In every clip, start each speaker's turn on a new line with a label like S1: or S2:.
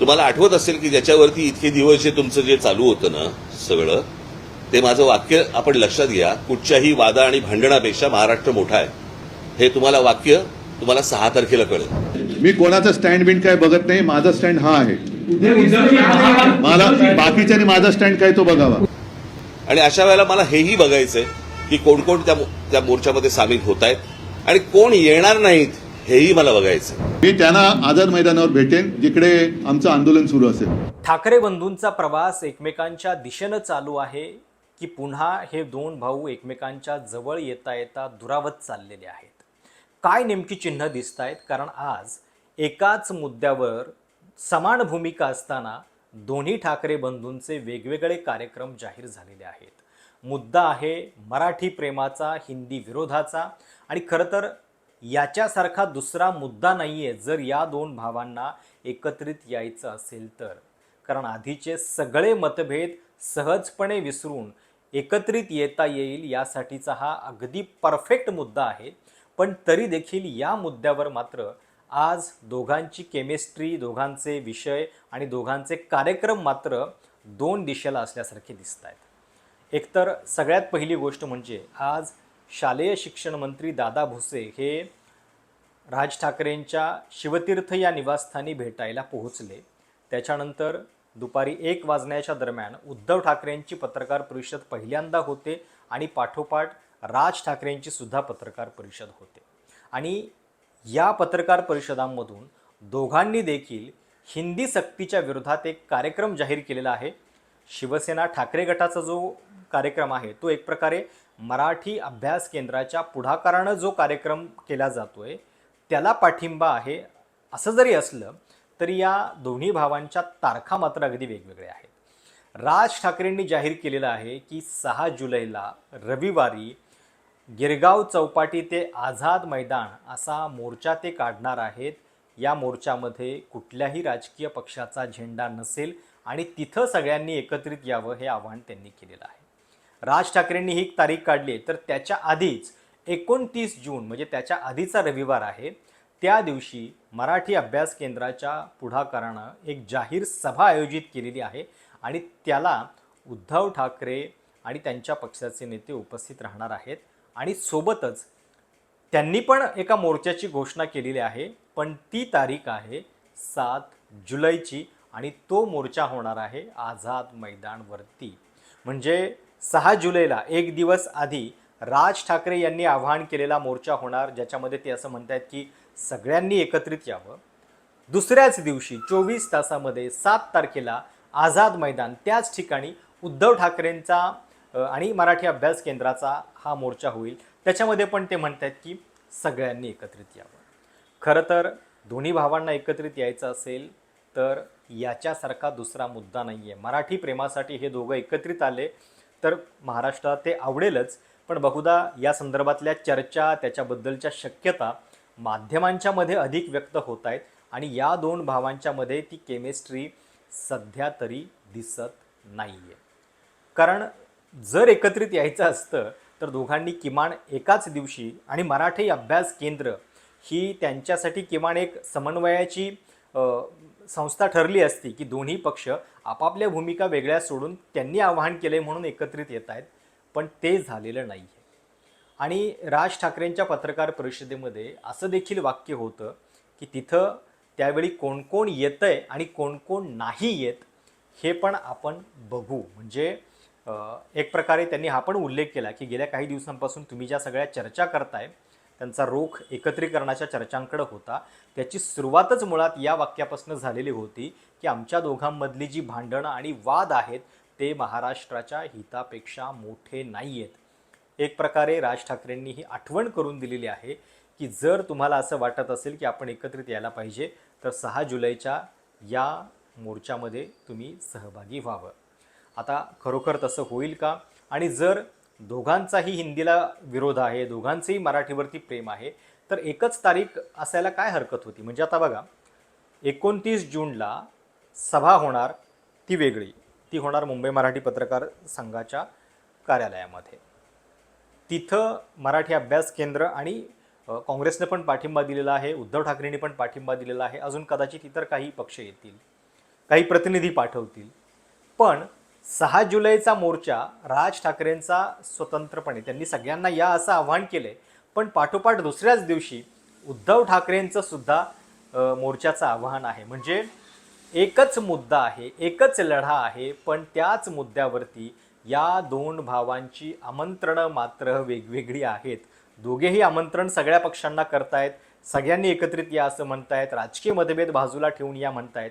S1: तुम्हाला आठवत असेल की ज्याच्यावरती इतके दिवस जे तुमचं जे चालू होतं ना सगळं ते माझं वाक्य आपण लक्षात घ्या. कुठच्याही वादा आणि भांडणापेक्षा महाराष्ट्र मोठा आहे. हे तुम्हाला वाक्य तुम्हाला सहा तारखेला कळेल.
S2: मी कोणाचा स्टँड बिंड काय बघत नाही माझा स्टँड हा आहे. मला बाकीच्याने माझा स्टँड काय तो बघावा.
S1: आणि अशा वेळेला मला हेही बघायचंय की कोण कोण त्या त्या मोर्चामध्ये सामील होत आहेत. आणि कोण येणार नाहीत हेही मला बघायचंय.
S2: मी त्यांना आझाद मैदानावर भेटेन जिकडे आमचं आंदोलन सुरू असेल.
S3: ठाकरे बंधूंचा प्रवास एकमेकांच्या दिशेनं चालू आहे की पुन्हा हे दोन भाऊ एकमेकांच्या जवळ येता येता दुरावत चाललेले आहेत. काय नेमकी चिन्ह दिसत आहेत कारण आज एकाच मुद्द्यावर समान भूमिका असताना दोन्ही ठाकरे बंधूंचे वेगवेगळे कार्यक्रम जाहीर झालेले आहेत. मुद्दा आहे मराठी प्रेमाचा हिंदी विरोधाचा आणि खरं तर याच्यासारखा दुसरा मुद्दा नाही आहे जर या दोन भावांना एकत्रित यायचं असेल तर. कारण आधीचे सगळे मतभेद सहजपणे विसरून एकत्रित येता येईल यासाठीचा हा अगदी परफेक्ट मुद्दा आहे. पण तरी देखील या मुद्द्यावर मात्र आज दोघांची केमिस्ट्री दोघांचे विषय आणि दोघांचे कार्यक्रम मात्र दोन दिशेला असल्यासारखे दिसत आहेत एकतर सगळ्यात पहिली गोष्ट म्हणजे आज शालेय शिक्षण मंत्री दादा भुसे हे राज ठाकरेंच्या शिवतीर्थ या निवासस्थानी भेटायला पोहोचले. त्याच्यानंतर दुपारी एक वाजण्याच्या दरम्यान उद्धव ठाकरेंची पत्रकार परिषद पहिल्यांदा होते आणि पाठोपाठ राज ठाकरेंची सुद्धा पत्रकार परिषद होते. आणि या पत्रकार परिषदांमधून दोघांनी देखील हिंदी सक्तीच्या विरोधात एक कार्यक्रम जाहीर केलेला आहे. शिवसेना ठाकरे गटाचा जो कार्यक्रम आहे. तो एक प्रकारे मराठी अभ्यास केंद्राच्या पुढाकारानं जो कार्यक्रम केला जातो आहे त्याला पाठिंबा आहे. असं जरी असलं तरी या दोन्ही भावांच्या तारखा मात्र अगदी वेगवेगळ्या आहेत. राज ठाकरेंनी जाहीर केलेलं आहे की सहा जुलैला रविवारी गिरगाव चौपाटी ते आझाद मैदान असा मोर्चा ते काढणार आहेत. या मोर्चामध्ये कुठल्याही राजकीय पक्षाचा झेंडा नसेल आणि तिथं सगळ्यांनी एकत्रित यावं हे आवाहन त्यांनी केलेलं आहे. राज ठाकरेंनी ही तारीख काढली आहे. तर त्याच्या आधीच एकोणतीस जून म्हणजे त्याच्या आधीचा रविवार आहे त्या दिवशी मराठी अभ्यास केंद्राच्या पुढाकारानं एक जाहीर सभा आयोजित केलेली आहे आणि त्याला उद्धव ठाकरे आणि त्यांच्या पक्षाचे नेते उपस्थित राहणार आहेत. आणि सोबतच त्यांनी पण एका मोर्चाची घोषणा केलेली आहे पण ती तारीख आहे सात जुलैची आणि तो मोर्चा होणार आहे आझाद मैदानवरती. म्हणजे सहा जुलैला एक दिवस आधी राज ठाकरे यांनी आवाहन केलेला मोर्चा होणार ज्याच्यामध्ये ते असं म्हणत आहेत की सगळ्यांनी एकत्रित यावं. दुसऱ्याच दिवशी चोवीस तासामध्ये सात तारखेला आझाद मैदान त्याच ठिकाणी उद्धव ठाकरेंचा आणि मराठी अभ्यास केंद्राचा हा मोर्चा होईल. त्याच्यामध्ये पण ते म्हणत आहेत की सगळ्यांनी एकत्रित यावं. खरं तर दोन्ही भावांना एकत्रित यायचं असेल तर याच्यासारखा दुसरा मुद्दा नाही आहे मराठी प्रेमासाठी हे दोघं एकत्रित आले तर महाराष्ट्रात ते आवडेलच पण बहुधा या संदर्भातल्या चर्चा त्याच्याबद्दलच्या शक्यता माध्यमांच्या मध्ये अधिक व्यक्त होत आहेत आणि या दोन भावांच्या मध्ये ती केमिस्ट्री सध्या तरी दिसत नाही आहे कारण जर एकत्रित यायचं असतं तर दोघांनी किमान एकाच दिवशी आणि मराठी अभ्यास केंद्र ही त्यांच्यासाठी किमान एक समन्वयाची संस्था ठरली असती की दोन्ही पक्ष आपापल्या भूमिका वेगळ्या सोडून त्यांनी आवाहन केले म्हणून एकत्रित येत आहेत पण ते झालेलं नाही आहे आणि राज ठाकरेंच्या पत्रकार परिषदेमध्ये असं देखील वाक्य होतं की तिथं त्यावेळी कोण कोण येतंय आणि कोण कोण नाही येत हे पण आपण बघू. म्हणजे एक प्रकारे त्यांनी हा पण उल्लेख केला की गेल्या काही दिवसांपासून तुम्ही ज्या सगळ्या चर्चा करताय त्यांचा रोख एकत्रीकरणाच्या चर्चांकडे होता. त्याची सुरुवातच मुळात या वाक्यापासून झालेली होती की आमच्या दोघांमधली जी भांडणं आणि वाद आहेत ते महाराष्ट्राच्या हितापेक्षा मोठे नाही आहेत एक प्रकारे राज ठाकरेंनी ही आठवण करून दिलेली आहे की जर तुम्हाला असं वाटत असेल की आपण एकत्रित यायला पाहिजे तर सहा जुलैच्या या मोर्चामध्ये तुम्ही सहभागी व्हावं. आता खरोखर तसं होईल का? आणि जर दोघांचाही हिंदीला विरोध आहे दोघांचंही मराठीवरती प्रेम आहे. तर एकच तारीख असायला काय हरकत होती? म्हणजे आता बघा एकोणतीस जूनला सभा होणार ती वेगळी. ती होणार मुंबई मराठी पत्रकार संघाच्या कार्यालयामध्ये. तिथं मराठी अभ्यास केंद्र आणि काँग्रेसने पण पाठिंबा दिलेला आहे उद्धव ठाकरेंनी पण पाठिंबा दिलेला आहे. अजून कदाचित इतर काही पक्ष येतील काही प्रतिनिधी पाठवतील. पण सहा जुलैचा मोर्चा राज ठाकरेंचा स्वतंत्रपणे. त्यांनी सगळ्यांना या असं आव्हान केलंय. पण पाठोपाठ दुसऱ्याच दिवशी उद्धव ठाकरेंचं सुद्धा मोर्चाचं आव्हान आहे. म्हणजे एकच मुद्दा आहे एकच लढा आहे पण त्याच मुद्द्यावरती या दोन भावांची आमंत्रणं मात्र वेगवेगळी आहेत. दोघेही आमंत्रण सगळ्या पक्षांना करतायत. सगळ्यांनी एकत्रित या असं म्हणतायत. राजकीय मतभेद बाजूला ठेवून या म्हणतायत.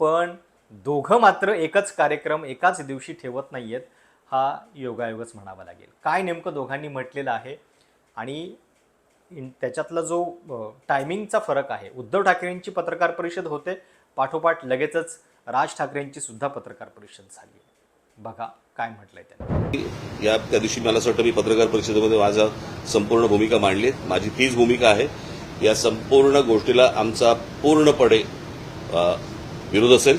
S3: पण दोघं मात्र एकच कार्यक्रम एकाच दिवशी ठेवत नाही आहेत हा योगायोगच म्हणावा लागेल. काय नेमकं दोघांनी म्हटलेलं आहे आणि त्याच्यातला जो टायमिंगचा फरक आहे उद्धव ठाकरेंची पत्रकार परिषद होते पाठोपाठ लगेचच राज ठाकरेंची सुद्धा पत्रकार परिषद झाली. बघा काय म्हटलंय त्यांनी.
S1: या त्या दिवशी मला असं वाटतं मी पत्रकार परिषदेमध्ये माझा संपूर्ण भूमिका मांडली माझी तीच भूमिका आहे. या संपूर्ण गोष्टीला आमचा पूर्णपणे विरोध असेल.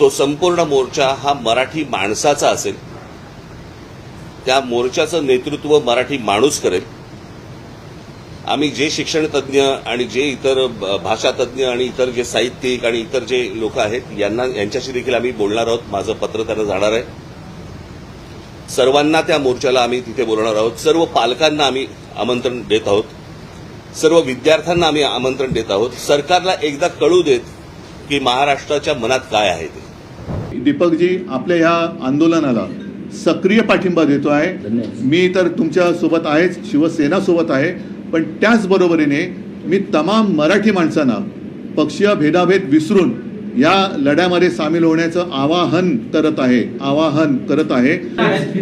S1: तो संपूर्ण मोर्चा हा मराठी माणसाचा असेल. त्या मोर्चाचं नेतृत्व मराठी माणूस करेल. आम्ही जे शिक्षण तज्ज्ञ आणि जे इतर भाषातज्ज्ञ भाषा आणि इतर जे साहित्यिक आणि इतर जे लोक आहेत यांना यांच्याशी देखील आम्ही बोलणार आहोत. माझं पत्र त्यांना जाणार आहे. सर्वांना त्या मोर्चाला आम्ही तिथे बोलणार आहोत. सर्व पालकांना आम्ही आमंत्रण देत आहोत. सर्व विद्यार्थ्यांना आम्ही आमंत्रण देत आहोत. सरकारला एकदा कळू देत की महाराष्ट्राच्या मनात काय आहे ते?
S2: दीपकजी आपल्या ह्या आंदोलनाला सक्रिय पाठिंबा देतो आहे. मी तर तुमच्यासोबत आहेच शिवसेना सोबत आहे. पण त्याचबरोबरीने मी तमाम मराठी माणसांना पक्षीय भेदाभेद विसरून या लढ्यामध्ये सामील होण्याचं आवाहन करत आहे आवाहन करत आहे.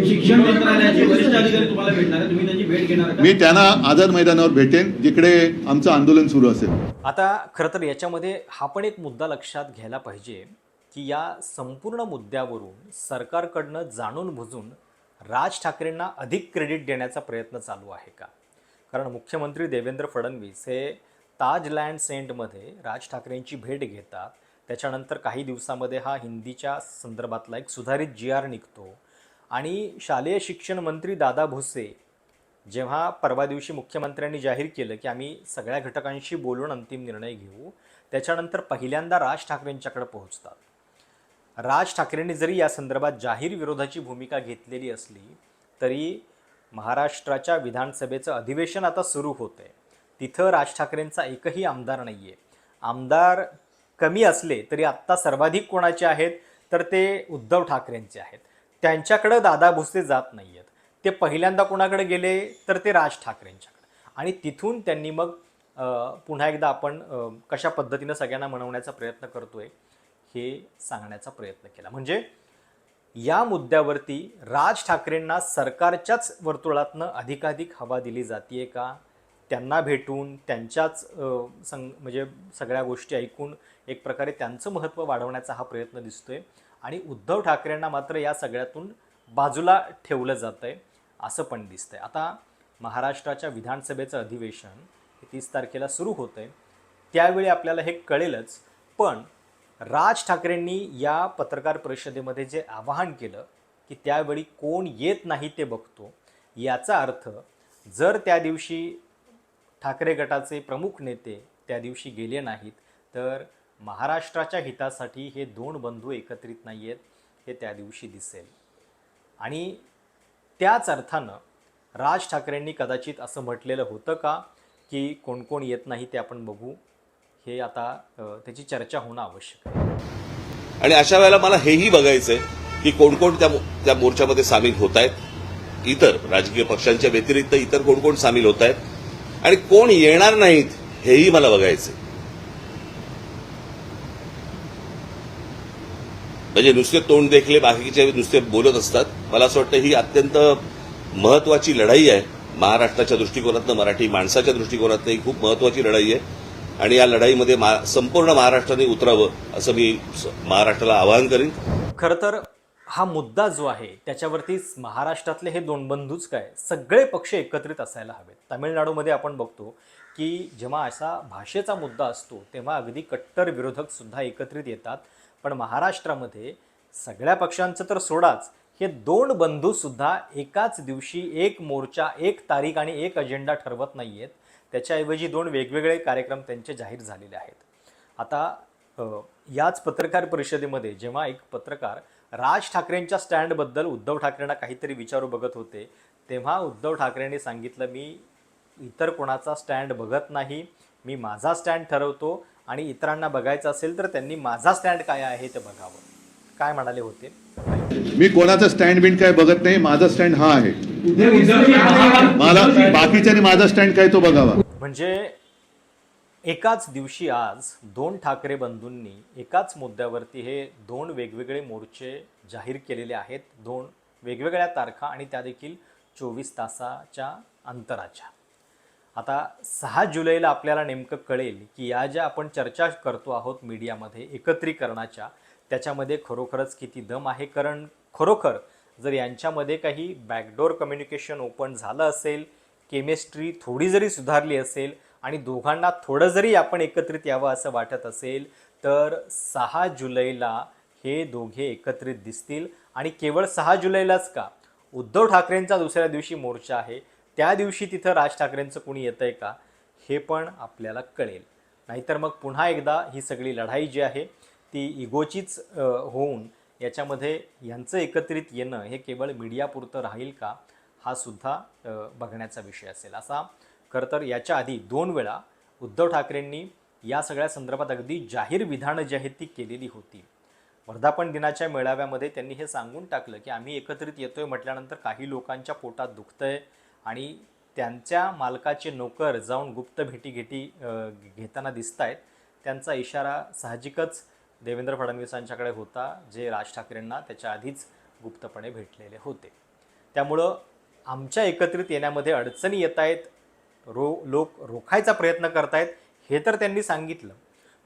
S4: शिक्षण मंत्रालयाचे वरिष्ठ अधिकारी तुम्हाला भेटणार आहे तुम्ही त्यांची भेट घेणार आहे का?
S2: मी त्यांना आझाद मैदानावर भेटेन जिकडे आमचं आंदोलन सुरू असेल.
S3: आता खरं तर याच्यामध्ये हा पण एक मुद्दा लक्षात घ्यायला पाहिजे की या संपूर्ण मुद्द्यावरून सरकारकडनं जाणून बुजून राज ठाकरेंना अधिक क्रेडिट देण्याचा प्रयत्न चालू आहे का? कारण मुख्यमंत्री देवेंद्र फडणवीस हे ताज लँड सेंटमध्ये राज ठाकरेंची भेट घेतात त्याच्यानंतर काही दिवसामध्ये हा हिंदीच्या संदर्भातला एक सुधारित जी आर निघतो. आणि शालेय शिक्षण मंत्री दादा भुसे जेव्हा परवा दिवशी मुख्यमंत्र्यांनी जाहीर केलं की आम्ही सगळ्या घटकांशी बोलून अंतिम निर्णय घेऊ त्याच्यानंतर पहिल्यांदा राज ठाकरेंच्याकडे पोहोचतात. राज ठाकरेंनी जरी या संदर्भात जाहीर विरोधाची भूमिका घेतलेली असली तरी महाराष्ट्राच्या विधानसभेचं अधिवेशन आता सुरू होतं आहे तिथं राज ठाकरेंचा एकही आमदार नाही आहे आमदार कमी असले तरी आत्ता सर्वाधिक कोणाचे आहेत? तर ते उद्धव ठाकरेंचे आहेत. त्यांच्याकडं दादा भुसे जात नाही आहेत ते पहिल्यांदा कोणाकडे गेले? तर ते राज ठाकरेंच्याकडे. आणि तिथून त्यांनी मग पुन्हा एकदा आपण कशा पद्धतीनं सगळ्यांना म्हणवण्याचा प्रयत्न करतोय हे सांगण्याचा प्रयत्न केला. म्हणजे या मुद्द्यावरती राज ठाकरेंना सरकारच्याच वर्तुळातनं अधिकाधिक हवा दिली जाते का? त्यांना भेटून त्यांच्याच सं संग म्हणजे सगळ्या गोष्टी ऐकून एक प्रकारे त्यांचं महत्त्व वाढवण्याचा हा प्रयत्न दिसतो आहे आणि उद्धव ठाकरेंना मात्र या सगळ्यातून बाजूला ठेवलं जातं आहे असं पण दिसतं आहे आता महाराष्ट्राच्या विधानसभेचं अधिवेशन हे तीस तारखेला सुरू होतं आहे त्यावेळी आपल्याला हे कळेलच पण राज ठाकरेंनी या पत्रकार परिषदेमध्ये जे आवाहन केलं की त्यावेळी कोण येत नाही ते बघतो याचा अर्थ जर त्या दिवशी ठाकरे गटाचे प्रमुख नेते त्या दिवशी गेले नाहीत. तर महाराष्ट्राच्या हितासाठी हे दोन बंधू एकत्रित नाही आहेत हे त्या दिवशी दिसेल. आणि त्याच अर्थानं राज ठाकरेंनी कदाचित असं म्हटलेलं होतं का की कोण कोण येत नाही ते आपण बघू. हे आता त्याची चर्चा होणं आवश्यक आहे.
S1: आणि अशा वेळेला मला हेही बघायचं आहे की कोण कोण त्या मो- त्या मोर्चामध्ये सामील होत आहेत इतर राजकीय पक्षांच्या व्यतिरिक्त इतर कोण कोण सामील होत आहेत आणि कोण येणार नाहीत हेही मला बघायचं म्हणजे नुसते तोंड देखले बाकीचे नुसते बोलत असतात. मला असं वाटतं ही अत्यंत महत्वाची लढाई आहे. महाराष्ट्राच्या दृष्टिकोनातनं मराठी माणसाच्या दृष्टिकोनातनं ही खूप महत्वाची लढाई आहे. आणि या लढाईमध्ये मा- संपूर्ण महाराष्ट्राने उतरावं असं मी महाराष्ट्राला आवाहन करीन.
S3: खरं तर हा मुद्दा जो आहे त्याच्यावरतीच महाराष्ट्रातले हे दोन बंधूच काय सगळे पक्ष एकत्रित असायला हवेत. तामिळनाडूमध्ये आपण बघतो की जेव्हा असा भाषेचा मुद्दा असतो तेव्हा अगदी कट्टर विरोधकसुद्धा एकत्रित येतात. पण महाराष्ट्रामध्ये सगळ्या पक्षांचं तर सोडाच हे दोन बंधूसुद्धा एकाच दिवशी एक मोर्चा एक तारीख आणि एक अजेंडा ठरवत नाही आहेत त्याच्याऐवजी दोन वेगवेगळे कार्यक्रम त्यांचे जाहीर झालेले आहेत. आता याच पत्रकार परिषदेमध्ये जेव्हा एक पत्रकार राज ठाकरेंच्या स्टँडबद्दल उद्धव ठाकरेंना काहीतरी विचारू बघत होते तेव्हा उद्धव ठाकरेंनी सांगितलं मी इतर कोणाचा स्टँड बघत नाही. मी माझा स्टँड ठरवतो आणि इतरांना बघायचं असेल तर त्यांनी माझा स्टँड काय आहे ते बघावं. काय म्हणाले होते?
S2: मी कोणाचा स्टँड बिंड काय बघत नाही माझा स्टँड हा आहे. मला बाकीच्याने माझा स्टँड काय तो बघावा.
S3: म्हणजे एकाच दिवशी आज दोन ठाकरे बंधूंनी एकाच मुद्द्यावरती हे दोन वेगवेगळे मोर्चे जाहीर केलेले आहेत. दोन वेगवेगळ्या तारखा आणि त्या देखील चोवीस तासाच्या अंतराच्या. आता सहा जुलैला आपल्याला नेमकं कळेल की या ज्या आपण चर्चा करतो आहोत मीडियामध्ये एकत्रीकरणाच्या त्याच्यामध्ये खरोखरच किती दम आहे? कारण खरोखर जर यांच्यामध्ये काही बॅकडोर कम्युनिकेशन ओपन झालं असेल केमिस्ट्री थोडी जरी सुधारली असेल आणि दोघांना थोडं जरी आपण एकत्रित यावं असं वाटत असेल तर सहा जुलैला हे दोघे एकत्रित दिसतील. आणि केवळ सहा जुलैलाच का? उद्धव ठाकरेंचा दुसऱ्या दिवशी मोर्चा आहे. त्या दिवशी तिथं राज ठाकरेंचं कोणी येतं आहे का हे पण आपल्याला कळेल. नाहीतर मग पुन्हा एकदा ही सगळी लढाई जी आहे ती इगोचीच होऊन याच्यामध्ये यांचं एकत्रित येणं हे केवळ मीडियापुरतं राहील का हा सुद्धा बघण्याचा विषय असेल. असा खरं तर याच्या आधी दोन वेळा उद्धव ठाकरेंनी या सगळ्या संदर्भात अगदी जाहीर विधानं जी आहेत ती केलेली होती. वर्धापन दिनाच्या मेळाव्यामध्ये त्यांनी हे सांगून टाकलं की आम्ही एकत्रित येतोय म्हटल्यानंतर काही लोकांच्या पोटात दुखतंय आणि त्यांच्या मालकाचे नोकर जाऊन गुप्त भेटी घेटी घेताना दिसत आहेत त्यांचा इशारा साहजिकच देवेंद्र फडणवीसांच्याकडे होता जे राज ठाकरेंना त्याच्या आधीच गुप्तपणे भेटलेले होते. त्यामुळं आमच्या एकत्रित येण्यामध्ये अडचणी येत आहेत रो लोक रोखायचा प्रयत्न करतायत हे तर त्यांनी सांगितलं.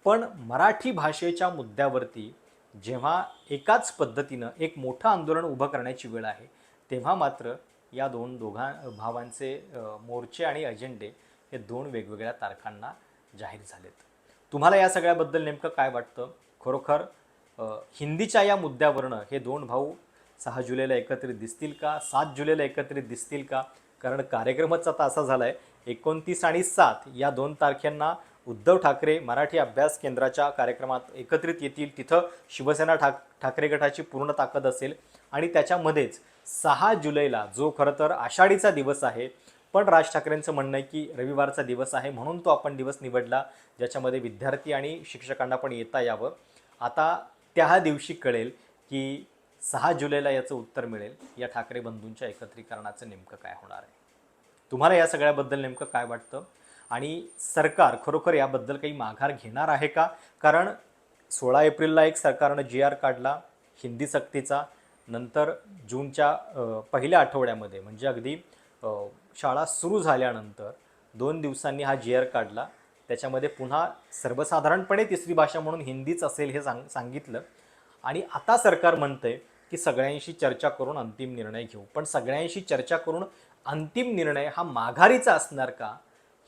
S3: पण मराठी भाषेच्या मुद्द्यावरती जेव्हा एकाच पद्धतीनं एक मोठं आंदोलन उभं करण्याची वेळ आहे तेव्हा मात्र या दोन दोघां भावांचे मोर्चे आणि अजेंडे हे दोन वेगवेगळ्या तारखांना जाहीर झालेत. तुम्हाला या सगळ्याबद्दल नेमकं काय वाटतं? खरोखर हिंदीच्या या मुद्द्यावरनं हे दोन भाऊ सहा जुलैला एकत्रित दिसतील का? सात जुलैला एकत्रित दिसतील का? कारण कार्यक्रमच आता असा झाला आहे एकोणतीस आणि सात या दोन तारखेंना उद्धव ठाकरे मराठी अभ्यास केंद्राच्या कार्यक्रमात एकत्रित येतील. तिथं शिवसेना ठाक ठाकरे गटाची पूर्ण ताकद असेल आणि त्याच्यामध्येच सहा जुलैला जो खरं तर आषाढीचा दिवस आहे पण राज ठाकरेंचं म्हणणं आहे की रविवारचा दिवस आहे म्हणून तो आपण दिवस निवडला ज्याच्यामध्ये विद्यार्थी आणि शिक्षकांना पण येता यावं. आता त्या दिवशी कळेल की सहा जुलैला याचं उत्तर मिळेल. या ठाकरे बंधूंच्या एकत्रीकरणाचं नेमकं काय होणार आहे? तुम्हाला या सगळ्याबद्दल नेमकं काय वाटतं? आणि सरकार खरोखर याबद्दल काही माघार घेणार आहे का? कारण सोळा एप्रिलला एक सरकारनं जी आर काढला हिंदी सक्तीचा. नंतर जूनच्या पहिल्या आठवड्यामध्ये म्हणजे अगदी शाळा सुरू झाल्यानंतर दोन दिवसांनी हा जी आर काढला. त्याच्यामध्ये पुन्हा सर्वसाधारणपणे तिसरी भाषा म्हणून हिंदीच असेल हे सांग सांगितलं. आणि आता सरकार म्हणतंय की सगळ्यांशी चर्चा करून अंतिम निर्णय घेऊ. पण सगळ्यांशी चर्चा करून अंतिम निर्णय हा माघारीचा असणार का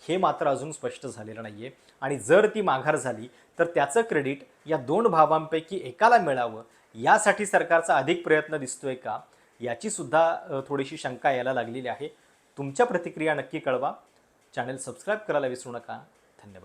S3: हे मात्र अजून स्पष्ट झालेलं नाही आहे आणि जर ती माघार झाली तर त्याचं क्रेडिट या दोन भावांपैकी एकाला मिळावं यासाठी सरकारचा अधिक प्रयत्न दिसतोय का? याची सुद्धा थोडीशी शंका यायला लागलेली आहे. तुमच्या प्रतिक्रिया नक्की कळवा. चॅनल सबस्क्राईब करायला विसरू नका. धन्यवाद.